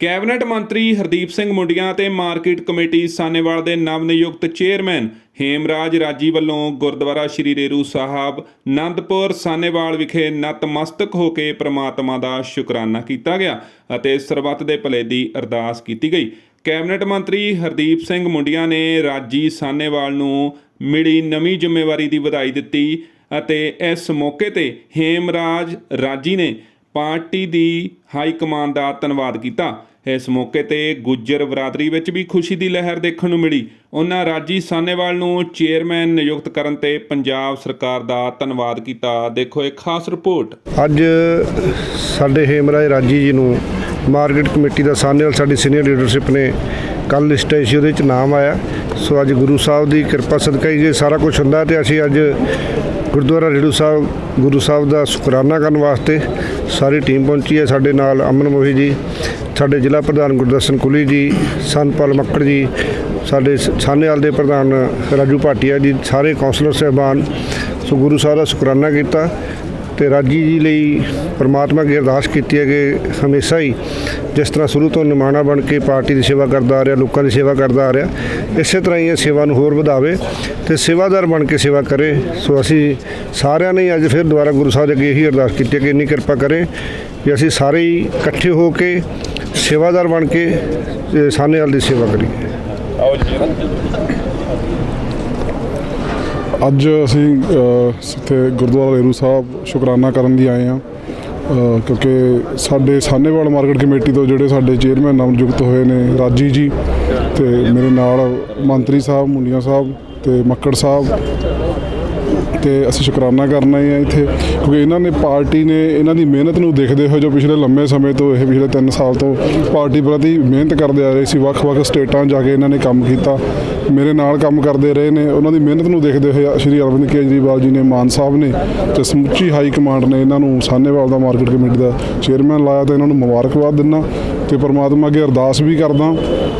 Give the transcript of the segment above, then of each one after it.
Cabinet ਮੰਤਰੀ ਹਰਦੀਪ ਸਿੰਘ ਮੁੰਡੀਆਂ ਤੇ market committee Sahnewal ਦੇ ਨਵ ਨਿਯੁਕਤ ਚੇਅਰਮੈਨ ਹੇਮਰਾਜ ਰਾਜੀ ਵੱਲੋਂ ਗੁਰਦੁਆਰਾ ਸ਼੍ਰੀ ਰੇਰੂ ਸਾਹਿਬ ਆਨੰਦਪੁਰ ਸਾਨੇਵਾਲ ਵਿਖੇ ਨਤਮਸਤਕ ਹੋ ਕੇ ਪ੍ਰਮਾਤਮਾ ਦਾ ਸ਼ੁਕਰਾਨਾ ਕੀਤਾ ਗਿਆ ਅਤੇ ਸਰਬੱਤ ਦੇ ਭਲੇ ਦੀ ਅਰਦਾਸ ਕੀਤੀ ਗਈ। ਕੈਬਨਿਟ ਮੰਤਰੀ ਹਰਦੀਪ ਸਿੰਘ ਮੁੰਡੀਆਂ ਨੇ ਰਾਜੀ ਸਾਨੇਵਾਲ ਨੂੰ ਮਿਲੀ ਨਵੀਂ ਜ਼ਿੰਮੇਵਾਰੀ ਦੀ ਵਧਾਈ ਦਿੱਤੀ ਅਤੇ ਇਸ ਮੌਕੇ ਤੇ ਹੇਮਰਾਜ ਰਾਜੀ ਨੇ ਪਾਰਟੀ ਦੀ ਹਾਈ ਕਮਾਂਡ ਦਾ ਧੰਨਵਾਦ ਕੀਤਾ। ਇਸ ਮੌਕੇ ਤੇ ਗੁੱਜਰ ਬਰਾਦਰੀ ਵਿੱਚ ਵੀ ਖੁਸ਼ੀ ਦੀ ਲਹਿਰ ਦੇਖਣ ਨੂੰ ਮਿਲੀ। ਉਹਨਾਂ ਰਾਜੀ ਸਾਨੇਵਾਲ ਨੂੰ ਚੇਅਰਮੈਨ ਨਿਯੁਕਤ ਕਰਨ ਤੇ ਪੰਜਾਬ ਸਰਕਾਰ ਦਾ ਧੰਨਵਾਦ ਕੀਤਾ। ਦੇਖੋ ਇੱਕ ਖਾਸ ਰਿਪੋਰਟ। ਅੱਜ ਸਾਡੇ ਹੇਮਰਾਜ ਰਾਜੀ ਜੀ ਨੂੰ ਮਾਰਕੀਟ ਕਮੇਟੀ ਦਾ ਸਾਨੇਵਾਲ ਸਾਡੀ ਸੀਨੀਅਰ ਲੀਡਰਸ਼ਿਪ ਨੇ ਕੱਲ ਲਿਸਟ ਆਈ ਸੀ ਉਹਦੇ ਵਿੱਚ ਨਾਮ ਆਇਆ। ਸੋ ਅੱਜ ਗੁਰੂ ਸਾਹਿਬ ਦੀ ਕਿਰਪਾ ਸਦਕਾ ਹੀ ਜੇ ਸਾਰਾ ਕੁਝ ਹੁੰਦਾ ਤੇ ਅਸੀਂ ਅੱਜ ਗੁਰਦੁਆਰਾ ਰੇੜੂ ਸਾਹਿਬ, ਗੁਰੂ ਸਾਹਿਬ ਦਾ ਸ਼ੁਕਰਾਨਾ ਕਰਨ ਵਾਸਤੇ ਸਾਰੀ ਟੀਮ ਪਹੁੰਚੀ ਹੈ ਸਾਡੇ ਨਾਲ ਅਮਨ ਮੋਹੀ ਜੀ, ਸਾਡੇ ਜ਼ਿਲ੍ਹਾ ਪ੍ਰਧਾਨ ਗੁਰਦਰਸ਼ਨ ਕੁਲੀ ਜੀ ਸੰਤਪਾਲ ਮੱਕੜ ਜੀ, ਸਾਡੇ ਸ- ਸਾਹਨੇਵਾਲ ਦੇ ਪ੍ਰਧਾਨ ਰਾਜੂ ਭਾਟੀਆ ਜੀ, ਸਾਰੇ ਕੌਂਸਲਰ ਸਹਿਬਾਨ, ਸੋ ਗੁਰੂ ਸਾਹਿਬ ਦਾ ਸ਼ੁਕਰਾਨਾ ਕੀਤਾ ਤੇ ਰਾਜੀ ਜੀ ਲਈ ਪ੍ਰਮਾਤਮਾ ਅੱਗੇ ਅਰਦਾਸ ਕੀਤੀ ਹੈ ਕਿ ਹਮੇਸ਼ਾ ਹੀ ਜਿਸ ਤਰ੍ਹਾਂ ਸ਼ੁਰੂ ਤੋਂ ਨਿਮਾਣਾ ਬਣ ਕੇ ਪਾਰਟੀ ਦੀ ਸੇਵਾ ਕਰਦਾ ਆ ਰਿਹਾ ਲੋਕਾਂ ਦੀ ਸੇਵਾ ਕਰਦਾ ਆ ਰਿਹਾ ਇਸੇ ਤਰ੍ਹਾਂ ਹੀ ਇਹ ਸੇਵਾ ਨੂੰ ਹੋਰ ਵਧਾਵੇ ਤੇ ਸੇਵਾਦਾਰ ਬਣ ਕੇ ਸੇਵਾ ਕਰੇ। ਸੋ ਅਸੀਂ ਸਾਰਿਆਂ ਨੇ ਅੱਜ ਫਿਰ ਦੁਬਾਰਾ ਗੁਰੂ ਸਾਹਿਬ ਦੇ ਅੱਗੇ ਇਹੀ ਅਰਦਾਸ ਕੀਤੀ ਕਿ ਇੰਨੀ ਕਿਰਪਾ ਕਰੇ ਕਿ ਅਸੀਂ ਸਾਰੇ ਹੀ ਇਕੱਠੇ ਹੋ ਕੇ ਸੇਵਾਦਾਰ ਬਣ ਕੇ ਤੇ ਸਾਹਨੇਵਾਲ ਦੀ ਸੇਵਾ ਕਰੀਏ। ਅੱਜ ਅਸੀਂ ਇੱਥੇ ਗੁਰਦੁਆਰਾ ਰੇਰੂ ਸਾਹਿਬ ਸ਼ੁਕਰਾਨਾ ਕਰਨ ਲਈ ਆਏ ਹਾਂ। ਕਿਉਂਕਿ ਸਾਡੇ ਸਾਨੇਵਾਲ ਮਾਰਕੀਟ ਕਮੇਟੀ ਤੋਂ ਜਿਹੜੇ ਸਾਡੇ ਚੇਅਰਮੈਨ ਨਵਨਿਯੁਕਤ ਹੋਏ ਨੇ, ਰਾਜੀ ਜੀ ਤੇ ਮੇਰੇ ਨਾਲ ਮੰਤਰੀ ਸਾਹਿਬ ਮੁੰਡੀਆਂ ਸਾਹਿਬ ਤੇ ਮੱਕੜ ਸਾਹਿਬ ਤੇ ਅਸੀਂ ਸ਼ੁਕਰਾਨਾ ਕਰਨਾ ਹੀ ਆ ਇੱਥੇ, ਕਿਉਂਕਿ ਇਹਨਾਂ ਨੇ ਪਾਰਟੀ ਨੇ ਇਹਨਾਂ ਦੀ ਮਿਹਨਤ ਨੂੰ ਦੇਖਦੇ ਹੋਏ ਜੋ ਪਿਛਲੇ ਲੰਮੇ ਸਮੇਂ ਤੋਂ ਇਹ ਪਿਛਲੇ 3 ਸਾਲ ਤੋਂ ਪਾਰਟੀ ਪ੍ਰਤੀ ਮਿਹਨਤ ਕਰਦੇ ਆ ਰਹੇ ਸੀ ਵੱਖ-ਵੱਖ ਸਟੇਟਾਂ ਜਾ ਕੇ ਇਹਨਾਂ ਨੇ ਕੰਮ ਕੀਤਾ, ਮੇਰੇ ਨਾਲ ਕੰਮ ਕਰਦੇ ਰਹੇ ਨੇ, ਉਹਨਾਂ ਦੀ ਮਿਹਨਤ ਨੂੰ ਦੇਖਦੇ ਹੋਏ ਸ਼੍ਰੀ ਅਰਵਿੰਦ ਕੇਜਰੀਵਾਲ ਜੀ ਨੇ, ਮਾਨ ਸਾਹਿਬ ਨੇ ਤੇ ਸਮੁੱਚੀ ਹਾਈ ਕਮਾਂਡ ਨੇ ਇਹਨਾਂ ਨੂੰ ਸਾਨੇਵਾਲ ਦਾ ਮਾਰਕੀਟ ਕਮੇਟੀ ਦਾ ਚੇਅਰਮੈਨ ਲਾਇਆ ਤੇ ਇਹਨਾਂ ਨੂੰ ਮੁਬਾਰਕਬਾਦ ਦਿੰਦਾ ਤੇ ਪਰਮਾਤਮਾ ਅੱਗੇ ਅਰਦਾਸ ਵੀ ਕਰਦਾ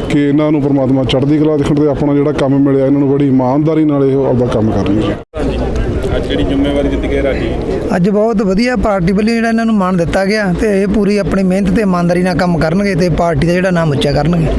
ਕਿ ਇਹਨਾਂ ਨੂੰ ਪਰਮਾਤਮਾ ਚੜ੍ਹਦੀ ਕਲਾ ਦੇਖਣ ਤੇ ਆਪਣਾ ਜਿਹੜਾ ਕੰਮ ਮਿਲਿਆ, ਇਹਨਾਂ ਨੂੰ ਬੜੀ ਇਮਾਨਦਾਰੀ ਨਾਲ ਇਹ ਆਪਦਾ ਕੰਮ ਕਰ ਕਰਨਗੇ। ਅੱਜ ਜਿਹੜੀ ਜ਼ਿੰਮੇਵਾਰੀ ਦਿੱਤੀ ਗਈ ਰਾਜੀ ਅੱਜ ਬਹੁਤ ਵਧੀਆ ਪਾਰਟੀ ਵੱਲੋਂ ਜਿਹੜਾ ਇਹਨਾਂ ਨੂੰ ਮਾਣ ਦਿੱਤਾ ਗਿਆ ਤੇ ਇਹ ਪੂਰੀ ਆਪਣੀ ਮਿਹਨਤ ਤੇ ਇਮਾਨਦਾਰੀ ਨਾਲ ਕੰਮ ਕਰਨਗੇ ਤੇ ਪਾਰਟੀ ਦਾ ਜਿਹੜਾ ਨਾਮ ਉੱਚਾ ਕਰਨਗੇ।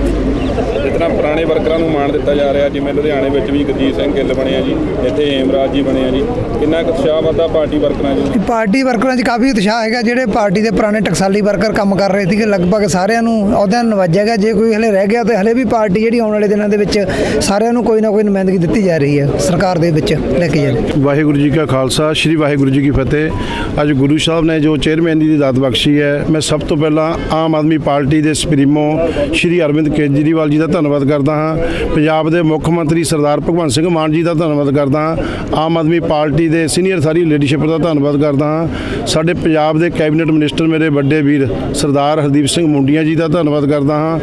ਤਰ੍ਹਾਂ ਪੁਰਾਣੇ ਵਰਕਰਾਂ ਨੂੰ ਮਾਣ ਦਿੱਤਾ ਜਾ ਰਿਹਾ ਜਿਵੇਂ ਲੁਧਿਆਣੇ ਵਿੱਚ ਵੀ ਗਰਜੀਤ ਸਿੰਘ ਗਿੱਲ ਬਣੇ ਆ ਜੀ ਇੱਥੇ ਹੇਮਰਾਜ ਜੀ ਬਣੇ ਆ ਜੀ। ਕਿੰਨਾ ਕੁ ਉਤਸ਼ਾਹ ਵੱਧਦਾ ਪਾਰਟੀ ਵਰਕਰਾਂ 'ਚ ਪਾਰਟੀ ਵਰਕਰਾਂ 'ਚ ਕਾਫੀ ਉਤਸ਼ਾਹ ਹੈਗਾ ਜਿਹੜੇ ਪਾਰਟੀ ਦੇ ਪੁਰਾਣੇ ਟਕਸਾਲੀ ਵਰਕਰ ਕੰਮ ਕਰ ਰਹੇ ਸੀਗੇ ਲਗਭਗ ਸਾਰਿਆਂ ਨੂੰ ਅਹੁਦਿਆਂ ਨਵਾਜਿਆ ਗਿਆ ਜੇ ਕੋਈ ਹਲੇ ਰਹਿ ਗਿਆ ਤੇ ਹਲੇ ਵੀ ਪਾਰਟੀ ਜਿਹੜੀ ਆਉਣ ਵਾਲੇ ਦਿਨਾਂ ਦੇ ਵਿੱਚ ਸਾਰਿਆਂ ਨੂੰ ਕੋਈ ਨਾ ਕੋਈ ਨੁਮਾਇੰਦਗੀ ਦਿੱਤੀ ਜਾ ਰਹੀ ਹੈ ਸਰਕਾਰ ਦੇ ਵਿੱਚ ਲੈ ਕੇ ਜਾ ਰਹੀ ਵਾਹਿਗੁਰੂ ਜੀ ਕਾ ਖਾਲਸਾ ਸ੍ਰੀ ਵਾਹਿਗੁਰੂ ਜੀ ਕੀ ਫਤਿਹ। ਅੱਜ ਗੁਰੂ ਸਾਹਿਬ ਨੇ ਜੋ ਚੇਅਰਮੈਨ ਦੀ ਦਾਤ ਬਖਸ਼ੀ ਹੈ ਮੈਂ ਸਭ ਤੋਂ ਪਹਿਲਾਂ ਆਮ ਆਦਮੀ ਪਾਰਟੀ ਦੇ ਸੁਪਰੀਮੋ ਸ੍ਰੀ ਅਰਵਿੰਦ ਕੇਜਰੀਵਾਲ ਜੀ ਦਾ ਧੰਨਵਾਦ ਧੰਨਵਾਦ ਕਰਦਾ ਹਾਂ। ਪੰਜਾਬ ਦੇ ਮੁੱਖ ਮੰਤਰੀ ਸਰਦਾਰ ਭਗਵੰਤ ਸਿੰਘ ਮਾਨ ਜੀ ਦਾ ਧੰਨਵਾਦ ਕਰਦਾ ਹਾਂ। ਆਮ ਆਦਮੀ ਪਾਰਟੀ ਦੇ ਸੀਨੀਅਰ ਸਾਰੀ ਲੀਡਰਸ਼ਿਪ ਦਾ ਧੰਨਵਾਦ ਕਰਦਾ ਹਾਂ। ਸਾਡੇ ਪੰਜਾਬ ਦੇ ਕੈਬਨਿਟ ਮਿਨਿਸਟਰ ਮੇਰੇ ਵੱਡੇ ਵੀਰ ਸਰਦਾਰ ਹਰਦੀਪ ਸਿੰਘ ਮੁੰਡੀਆਂ ਜੀ ਦਾ ਧੰਨਵਾਦ ਕਰਦਾ ਹਾਂ।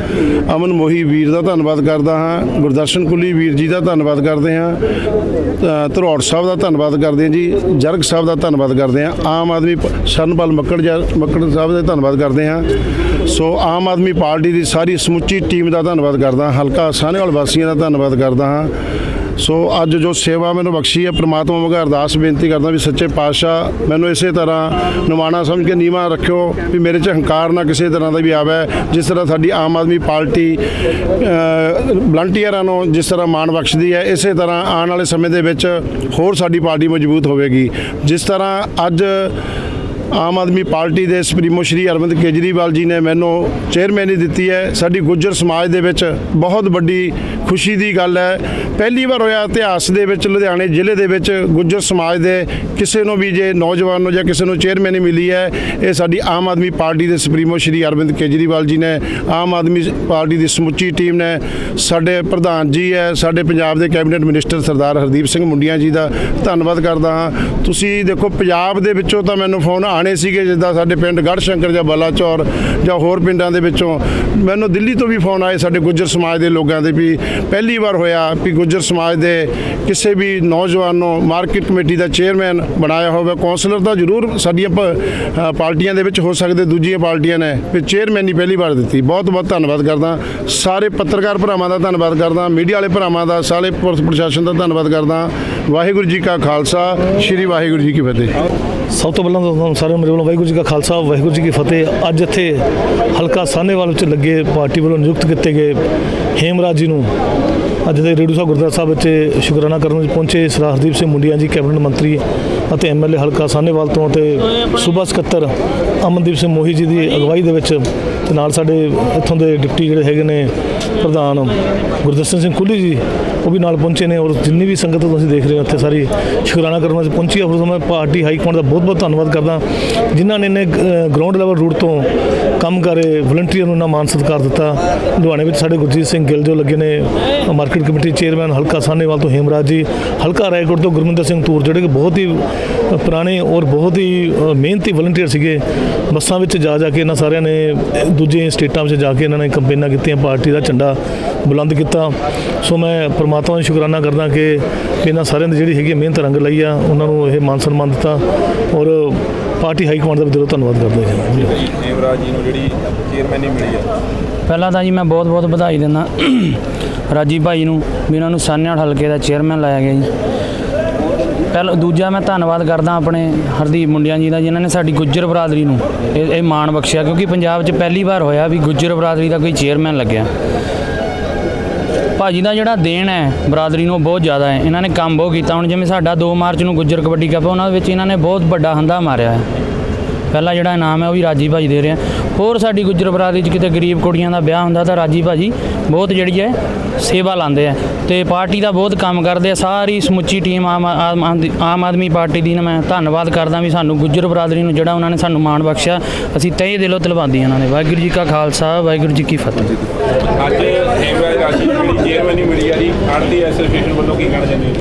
ਅਮਨ ਮੋਹੀ ਵੀਰ ਦਾ ਧੰਨਵਾਦ ਕਰਦਾ ਹਾਂ। ਗੁਰਦਰਸ਼ਨ ਕੁੱਲੀ ਵੀਰ ਜੀ ਦਾ ਧੰਨਵਾਦ ਕਰਦੇ ਹਾਂ। ਅ, ਧਰੋੜ ਸਾਹਿਬ ਦਾ ਧੰਨਵਾਦ ਕਰਦੇ ਹਾਂ ਜੀ। ਜਰਗ ਸਾਹਿਬ ਦਾ ਧੰਨਵਾਦ ਕਰਦੇ ਹਾਂ। ਆਮ ਆਦਮੀ ਸ਼ਰਨਪਾਲ ਮੱਕੜ ਜੀ- ਮੱਕੜ ਸਾਹਿਬ ਦਾ ਧੰਨਵਾਦ ਕਰਦੇ ਹਾਂ। ਸੋ ਆਮ ਆਦਮੀ ਪਾਰਟੀ ਦੀ ਸਾਰੀ ਸਮੁੱਚੀ ਟੀਮ ਦਾ ਧੰਨਵਾਦ ਕਰਦਾ ਹਾਂ। ਹਲਕਾ ਸਾਹਨੇਵਾਲ ਵਾਸੀਆਂ ਦਾ ਧੰਨਵਾਦ ਕਰਦਾ ਹਾਂ। ਸੋ ਅੱਜ ਜੋ ਸੇਵਾ ਮੈਨੂੰ ਬਖਸ਼ੀ ਹੈ, ਪ੍ਰਮਾਤਮਾ ਮਗਾ ਅਰਦਾਸ ਬੇਨਤੀ ਕਰਦਾ ਵੀ ਸੱਚੇ ਪਾਤਸ਼ਾਹ ਮੈਨੂੰ ਇਸੇ ਤਰ੍ਹਾਂ ਨਿਮਾਣਾ ਸਮਝ ਕੇ ਨੀਵਾ ਰੱਖਿਓ ਵੀ ਮੇਰੇ 'ਚ ਹੰਕਾਰ ਨਾ ਕਿਸੇ ਤਰ੍ਹਾਂ ਦਾ ਵੀ ਆਵੇ। ਜਿਸ ਤਰ੍ਹਾਂ ਸਾਡੀ ਆਮ ਆਦਮੀ ਪਾਰਟੀ ਵਲੰਟੀਅਰਾਂ ਨੂੰ ਜਿਸ ਤਰ੍ਹਾਂ ਮਾਣ ਬਖਸ਼ਦੀ ਹੈ, ਇਸੇ ਤਰ੍ਹਾਂ ਆਉਣ ਵਾਲੇ ਸਮੇਂ ਦੇ ਵਿੱਚ ਹੋਰ ਸਾਡੀ ਪਾਰਟੀ ਮਜ਼ਬੂਤ ਹੋਵੇਗੀ। ਜਿਸ ਤਰ੍ਹਾਂ ਅੱਜ ਆਮ ਆਦਮੀ ਪਾਰਟੀ ਦੇ ਸੁਪਰੀਮੋ ਸ਼੍ਰੀ ਅਰਵਿੰਦ ਕੇਜਰੀਵਾਲ ਜੀ ਨੇ ਮੈਨੂੰ ਚੇਅਰਮੈਨੀ ਦਿੱਤੀ ਹੈ। ਸਾਡੀ ਗੁੱਜਰ ਸਮਾਜ ਦੇ ਵਿੱਚ ਬਹੁਤ ਵੱਡੀ ਖੁਸ਼ੀ ਦੀ ਗੱਲ ਹੈ। ਪਹਿਲੀ ਵਾਰ ਹੋਇਆ ਇਤਿਹਾਸ ਦੇ ਵਿੱਚ, ਲੁਧਿਆਣੇ ਜ਼ਿਲ੍ਹੇ ਦੇ ਵਿੱਚ ਗੁੱਜਰ ਸਮਾਜ ਦੇ ਕਿਸੇ ਨੂੰ ਵੀ ਜੇ ਨੌਜਵਾਨ ਨੂੰ ਜਾਂ ਕਿਸੇ ਨੂੰ ਚੇਅਰਮੈਨੀ ਮਿਲੀ ਹੈ, ਇਹ ਸਾਡੀ ਆਮ ਆਦਮੀ ਪਾਰਟੀ ਦੇ ਸੁਪਰੀਮੋ ਸ਼੍ਰੀ ਅਰਵਿੰਦ ਕੇਜਰੀਵਾਲ ਜੀ ਨੇ, ਆਮ ਆਦਮੀ ਪਾਰਟੀ ਦੀ ਸਮੁੱਚੀ ਟੀਮ ਨੇ, ਸਾਡੇ ਪ੍ਰਧਾਨ ਜੀ ਹੈ, ਸਾਡੇ ਪੰਜਾਬ ਦੇ ਕੈਬਨਿਟ ਮਿਨਿਸਟਰ ਸਰਦਾਰ ਹਰਦੀਪ ਸਿੰਘ ਮੁੰਡੀਆਂ ਜੀ ਦਾ ਧੰਨਵਾਦ ਕਰਦਾ ਹਾਂ। ਤੁਸੀਂ ਦੇਖੋ, ਪੰਜਾਬ ਦੇ ਵਿੱਚੋਂ ਤਾਂ ਮੈਨੂੰ ਫੋਨ ਆਣੇ ਸੀਗੇ, ਜਿੱਦਾਂ ਸਾਡੇ ਪਿੰਡ ਗੜ੍ਹ ਸ਼ੰਕਰ ਜਾਂ ਬਲਾਚੌਰ ਜਾਂ ਹੋਰ ਪਿੰਡਾਂ ਦੇ ਵਿੱਚੋਂ। ਮੈਨੂੰ ਦਿੱਲੀ ਤੋਂ ਵੀ ਫੋਨ ਆਏ ਸਾਡੇ ਗੁੱਜਰ ਸਮਾਜ ਦੇ ਲੋਕਾਂ ਦੇ ਵੀ ਪਹਿਲੀ ਵਾਰ ਹੋਇਆ ਵੀ ਗੁੱਜਰ ਸਮਾਜ ਦੇ ਕਿਸੇ ਵੀ ਨੌਜਵਾਨ ਨੂੰ ਮਾਰਕੀਟ ਕਮੇਟੀ ਦਾ ਚੇਅਰਮੈਨ ਬਣਾਇਆ ਹੋਵੇ, ਕੌਂਸਲਰ ਤਾਂ ਜ਼ਰੂਰ ਸਾਡੀਆਂ ਪਾਰਟੀਆਂ ਦੇ ਵਿੱਚ ਹੋ ਸਕਦੇ, ਦੂਜੀਆਂ ਪਾਰਟੀਆਂ ਨੇ, ਵੀ ਚੇਅਰਮੈਨ ਹੀ ਪਹਿਲੀ ਵਾਰ ਦਿੱਤੀ। ਬਹੁਤ ਬਹੁਤ ਧੰਨਵਾਦ ਕਰਦਾ। ਸਾਰੇ ਪੱਤਰਕਾਰ ਭਰਾਵਾਂ ਦਾ ਧੰਨਵਾਦ ਕਰਦਾ, ਮੀਡੀਆ ਵਾਲੇ ਭਰਾਵਾਂ ਦਾ, ਸਾਰੇ ਪੁਲਿਸ ਪ੍ਰਸ਼ਾਸਨ ਦਾ ਧੰਨਵਾਦ ਕਰਦਾ। ਵਾਹਿਗੁਰੂ ਜੀ ਕਾ ਖਾਲਸਾ, ਸ੍ਰੀ ਵਾਹਿਗੁਰੂ ਜੀ ਕੀ ਫਤਿਹ। ਸਭ ਤੋਂ ਪਹਿਲਾਂ ਤਾਂ ਤੁਹਾਨੂੰ ਸਾਰਿਆਂ ਮੇਰੇ ਵੱਲੋਂ ਵਾਹਿਗੁਰੂ ਜੀ ਕਾ ਖਾਲਸਾ, ਵਾਹਿਗੁਰੂ ਜੀ ਕੀ ਫਤਿਹ। ਅੱਜ ਇੱਥੇ ਹਲਕਾ ਸਾਹਨੇਵਾਲ ਵਿੱਚ ਲੱਗੇ ਪਾਰਟੀ ਵੱਲੋਂ ਨਿਯੁਕਤ ਕੀਤੇ ਗਏ ਹੇਮਰਾਜ ਜੀ ਨੂੰ। ਅੱਜ ਦੇ ਰੇਡੂ ਸਾਹਿਬ ਗੁਰਦੁਆਰਾ ਸਾਹਿਬ ਵਿੱਚ ਸ਼ੁਕਰਾਨਾ ਕਰਨ ਵਿੱਚ ਪਹੁੰਚੇ ਸਰਦਾਰ ਸਿੰਘ ਮੁੰਡੀਆਂ ਜੀ, ਕੈਬਨਿਟ ਮੰਤਰੀ ਅਤੇ ਐਮਐਲਏ ਹਲਕਾ ਸਾਹਨੇਵਾਲ ਤੋਂ ਤੇ ਸੂਬਾ ਸਕੱਤਰ ਅਮਨਦੀਪ ਸਿੰਘ ਮੋਹੀ ਜੀ ਦੀ ਅਗਵਾਈ ਦੇ ਵਿੱਚ ਤੇ ਨਾਲ ਸਾਡੇ ਇੱਥੋਂ ਦੇ ਡਿਪਟੀ ਜਿਹੜੇ ਹੈਗੇ ਨੇ ਪ੍ਰਧਾਨ ਗੁਰਦਰਸ਼ਨ ਸਿੰਘ ਕੁੱਲੀ ਜੀ ਉਹ ਵੀ ਨਾਲ ਪਹੁੰਚੇ ਨੇ ਔਰ ਜਿੰਨੀ ਵੀ ਸੰਗਤ ਤੁਸੀਂ ਦੇਖ ਰਹੇ ਹੋ ਇੱਥੇ ਸਾਰੀ ਸ਼ੁਕਰਾਨਾ ਕਰਨ ਵਾਸਤੇ ਪਹੁੰਚੀ ਹੈ ਔਰ ਮੈਂ ਪਾਰਟੀ ਹਾਈ ਕਮਾਂਡ ਦਾ ਬਹੁਤ ਬਹੁਤ ਧੰਨਵਾਦ ਕਰਦਾ। ਜਿਨ੍ਹਾਂ ਨੇ ਇਹਨੇ ਗਰਾਊਂਡ ਲੈਵਲ ਰੂਟ ਤੋਂ ਕੰਮ ਕਰੇ ਵਲੰਟੀਅਰ ਨੂੰ ਨਾ ਮਾਨ ਸਤਿਕਾਰ ਦਿੱਤਾ। ਲੁਧਿਆਣੇ ਵਿੱਚ ਸਾਡੇ ਗੁਰਜੀਤ ਸਿੰਘ ਗਿੱਲ ਜੋ ਲੱਗੇ ਨੇ ਮਾਰਕੀਟ ਕਮੇਟੀ ਚੇਅਰਮੈਨ ਹਲਕਾ ਸਾਹਨੇਵਾਲ ਤੋਂ ਹੇਮਰਾਜ ਜੀ, ਹਲਕਾ ਰਾਏਕੋਟ ਤੋਂ ਗੁਰਮਿੰਦਰ ਸਿੰਘ ਤੂਰ ਜਿਹੜੇ ਕਿ ਬਹੁਤ ਹੀ ਪੁਰਾਣੇ ਔਰ ਬਹੁਤ ਹੀ ਮਿਹਨਤੀ ਵਲੰਟੀਅਰ ਸੀਗੇ। ਬੱਸਾਂ ਵਿੱਚ ਜਾ ਜਾ ਕੇ ਇਹਨਾਂ ਸਾਰਿਆਂ ਨੇ ਦੂਜੇ ਸਟੇਟਾਂ ਵਿੱਚ ਜਾ ਕੇ ਇਹਨਾਂ ਨੇ ਕੰਪੇਨਾਂ ਕੀਤੀਆਂ, ਪਾਰਟੀ ਦਾ ਝੰਡਾ ਬੁਲੰਦ ਕੀਤਾ। ਸੋ ਮੈਂ ਪ੍ਰਮਾਤਮਾ ਦਾ ਸ਼ੁਕਰਾਨਾ ਕਰਦਾ ਕਿ ਇਹਨਾਂ ਸਾਰਿਆਂ ਦੀ ਜਿਹੜੀ ਹੈਗੀ ਮਿਹਨਤ ਰੰਗ ਲਈ ਆ ਉਹਨਾਂ ਨੂੰ ਇਹ ਮਾਨ ਸਨਮਾਨ ਦਿੱਤਾ ਔਰ ਪਾਰਟੀ ਹਾਈ ਕਮਾਂਡ ਦਾ ਵੀ ਦਿਲੋਂ ਧੰਨਵਾਦ ਕਰਦਾ ਜੀ। ਹੇਮਰਾਜ ਜੀ ਨੂੰ ਜਿਹੜੀ ਚੇਅਰਮੈਨੀ ਮਿਲੀ ਆ। ਪਹਿਲਾਂ ਤਾਂ ਜੀ ਮੈਂ ਬਹੁਤ ਬਹੁਤ ਵਧਾਈ ਦਿੰਦਾ ਰਾਜੀ ਭਾਈ ਨੂੰ ਵੀ ਇਹਨਾਂ ਨੂੰ ਸਾਨੇਵਾਲ ਹਲਕੇ ਦਾ ਚੇਅਰਮੈਨ ਲਾਇਆ ਗਿਆ ਜੀ। ਪਹਿਲਾਂ ਦੂਜਾ ਮੈਂ ਧੰਨਵਾਦ ਕਰਦਾ ਆਪਣੇ ਹਰਦੀਪ ਮੁੰਡਿਆਂ ਜੀ ਦਾ ਜਿਨ੍ਹਾਂ ਨੇ ਸਾਡੀ ਗੁੱਜਰ ਬਰਾਦਰੀ ਨੂੰ ਇਹ ਇਹ ਮਾਣ ਬਖਸ਼ਿਆ ਕਿਉਂਕਿ ਪੰਜਾਬ 'ਚ ਪਹਿਲੀ ਵਾਰ ਹੋਇਆ ਵੀ ਗੁੱਜਰ ਬਰਾਦਰੀ ਦਾ ਕੋਈ ਚੇਅਰਮੈਨ ਲੱਗਿਆ। ਭਾਜੀ ਦਾ ਜਿਹੜਾ ਦੇਣ ਹੈ, ਬਰਾਦਰੀ ਨੂੰ ਬਹੁਤ ਜ਼ਿਆਦਾ ਹੈ। ਇਹਨਾਂ ਨੇ ਕੰਮ ਬਹੁਤ ਕੀਤਾ। ਹੁਣ ਜਿਵੇਂ ਸਾਡਾ 2 ਮਾਰਚ ਨੂੰ ਗੁੱਜਰ ਕਬੱਡੀ ਕੱਪ ਉਹਨਾਂ ਵਿੱਚ ਇਹਨਾਂ ਨੇ ਬਹੁਤ ਵੱਡਾ ਹੰਦਾ ਮਾਰਿਆ ਹੈ। ਪਹਿਲਾ ਜਿਹੜਾ ਇਨਾਮ ਹੈ ਉਹ ਵੀ ਰਾਜੀ ਭਾਜੀ ਦੇ ਰਹੇ ਆ। ਹੋਰ ਸਾਡੀ ਗੁੱਜਰ ਬਰਾਦਰੀ 'ਚ ਕਿਤੇ ਗਰੀਬ ਕੁੜੀਆਂ ਦਾ ਵਿਆਹ ਹੁੰਦਾ ਤਾਂ ਰਾਜੀ ਭਾਜੀ ਬਹੁਤ ਜਿਹੜੀ ਹੈ ਸੇਵਾ ਲਾਉਂਦੇ ਆ ਤੇ ਪਾਰਟੀ ਦਾ ਬਹੁਤ ਕੰਮ ਕਰਦੇ ਆ। ਸਾਰੀ ਸਮੁੱਚੀ ਟੀਮ ਆਮ ਆਮ ਆਦਮੀ- ਆਮ ਆਦਮੀ ਪਾਰਟੀ ਦੀ ਨਾ ਮੈਂ ਧੰਨਵਾਦ ਕਰਦਾ ਵੀ ਸਾਨੂੰ ਗੁੱਜਰ ਬਰਾਦਰੀ ਨੂੰ ਜਿਹੜਾ ਉਹਨਾਂ ਨੇ ਸਾਨੂੰ ਮਾਣ ਬਖਸ਼ਿਆ। ਅਸੀਂ ਤਹਿ ਦਿਲੋਂ ਧੰਨਵਾਦੀ ਹਾਂ ਉਹਨਾਂ ਨੇ ਵਾਹਿਗੁਰੂ ਜੀ ਕਾ ਖਾਲਸਾ ਵਾਹਿਗੁਰੂ ਜੀ ਕੀ ਫਤਿਹ। ਅੱਜ ਹੇਮਰਾਜ ਰਾਜੀ ਨੂੰ ਜਿਹੜੀ ਚੇਅਰਮੈਨੀ ਮਿਲੀ ਆ ਜੀ। ਆਰਟੀ ਐਸੋਸੀਏਸ਼ਨ ਵੱਲੋਂ ਕੀ ਕਹਿਣਾ ਚਾਹੁੰਦੇ ਹੋ?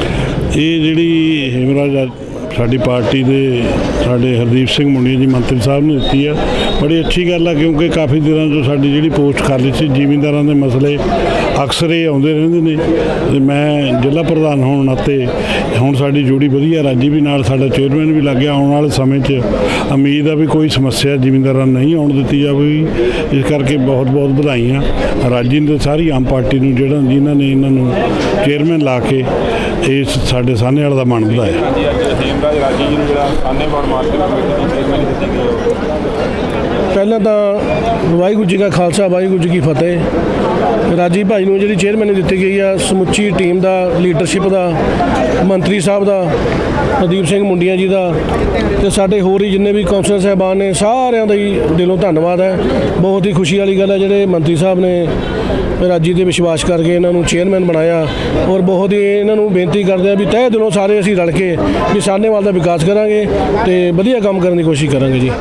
ਇਹ ਜਿਹੜੀ ਹੇਮਰਾਜ ਅੱਜ ਸਾਡੀ ਪਾਰਟੀ ਦੇ ਸਾਡੇ ਹਰਦੀਪ ਸਿੰਘ ਮੁੰਡੀਆ ਜੀ ਮੰਤਰੀ ਸਾਹਿਬ ਨੇ ਦਿੱਤੀ ਆ। ਬੜੀ ਅੱਛੀ ਗੱਲ ਆ ਕਿਉਂਕਿ ਕਾਫੀ ਦਿਨਾਂ ਤੋਂ ਸਾਡੀ ਜਿਹੜੀ ਪੋਸਟ ਖਾਲੀ ਸੀ, ਜ਼ਿਮੀਂਦਾਰਾਂ ਦੇ ਮਸਲੇ ਅਕਸਰ ਇਹ ਆਉਂਦੇ ਰਹਿੰਦੇ ਨੇ। ਤੇ ਮੈਂ ਜ਼ਿਲ੍ਹਾ ਪ੍ਰਧਾਨ ਹੋਣ ਨਾਤੇ ਹੁਣ ਸਾਡੀ ਜੋੜੀ ਵਧੀਆ ਰਾਜੀ ਵੀ ਨਾਲ ਸਾਡਾ ਚੇਅਰਮੈਨ ਵੀ ਲੱਗ ਗਿਆ ਆਉਣ ਵਾਲੇ ਸਮੇਂ 'ਚ ਉਮੀਦ ਆ ਵੀ ਕੋਈ ਸਮੱਸਿਆ ਜ਼ਿਮੀਂਦਾਰਾਂ ਨਹੀਂ ਆਉਣ ਦਿੱਤੀ ਜਾਵੇਗੀ। ਇਸ ਕਰਕੇ ਬਹੁਤ ਬਹੁਤ ਵਧਾਈਆਂ। ਰਾਜੀ ਨੇ ਸਾਰੀ ਆਮ ਪਾਰਟੀ ਨੂੰ, ਜਿਹੜਾ ਜਿਨ੍ਹਾਂ ਨੇ ਇਹਨਾਂ ਨੂੰ ਚੇਅਰਮੈਨ ਲਾ ਕੇ ਇਸ ਸਾਡੇ ਸਾਹਨੇ ਵਾਲਾ ਦਾ ਮਨ ਵਧਾਇਆ ਹਾਂਜੀ ਅੱਜ ਹੇਮਰਾਜ ਰਾਜੀ ਜੀ ਨੂੰ ਜਿਹੜਾ ਸਾਹਨੇਵਾਲ ਮਾਰਕੀਟ ਕਮੇਟੀ ਦੀ ਚੇਅਰਮੈਨੀ ਦਿੱਤੀ ਗਈ ਆ ਪਹਿਲਾਂ ਤਾਂ ਵਾਹਿਗੁਰੂ ਜੀ ਕਾ ਖਾਲਸਾ, ਵਾਹਿਗੁਰੂ ਜੀ ਕੀ ਫਤਿਹ। ਰਾਜੀ ਭਾਈ ਨੂੰ ਜਿਹੜੀ ਚੇਅਰਮੈਨ ਦਿੱਤੀ ਗਈ ਆ, ਸਮੁੱਚੀ ਟੀਮ ਦਾ ਲੀਡਰਸ਼ਿਪ ਦਾ, ਮੰਤਰੀ ਸਾਹਿਬ ਦਾ, ਪ੍ਰਦੀਪ ਸਿੰਘ ਮੁੰਡੀਆਂ ਜੀ ਦਾ ਤੇ ਸਾਡੇ ਹੋਰ ਹੀ ਜਿੰਨੇ ਵੀ ਕੌਂਸਲਰ ਸਾਹਿਬਾਨ ਨੇ, ਸਾਰਿਆਂ ਦਾ ਹੀ ਦਿਲੋਂ ਧੰਨਵਾਦ ਹੈ। ਬਹੁਤ ਹੀ ਖੁਸ਼ੀ ਵਾਲੀ ਗੱਲ ਹੈ, ਜਿਹੜੇ ਮੰਤਰੀ ਸਾਹਿਬ ਨੇ ਰਾਜੀ ਤੇ ਵਿਸ਼ਵਾਸ ਕਰਕੇ ਇਹਨਾਂ ਨੂੰ ਚੇਅਰਮੈਨ ਬਣਾਇਆ ਔਰ ਬਹੁਤ ਹੀ ਇਹਨਾਂ ਨੂੰ ਬੇਨਤੀ ਕਰਦੇ ਆ ਵੀ ਤਹਿ ਦਿਲੋਂ ਸਾਰੇ ਅਸੀਂ ਰਲ ਕੇ, ਵੀ ਸਾਹਨੇਵਾਲ ਦਾ ਵਿਕਾਸ ਕਰਾਂਗੇ ਤੇ ਵਧੀਆ ਕੰਮ ਕਰਨ ਦੀ ਕੋਸ਼ਿਸ਼ ਕਰਾਂਗੇ ਜੀ।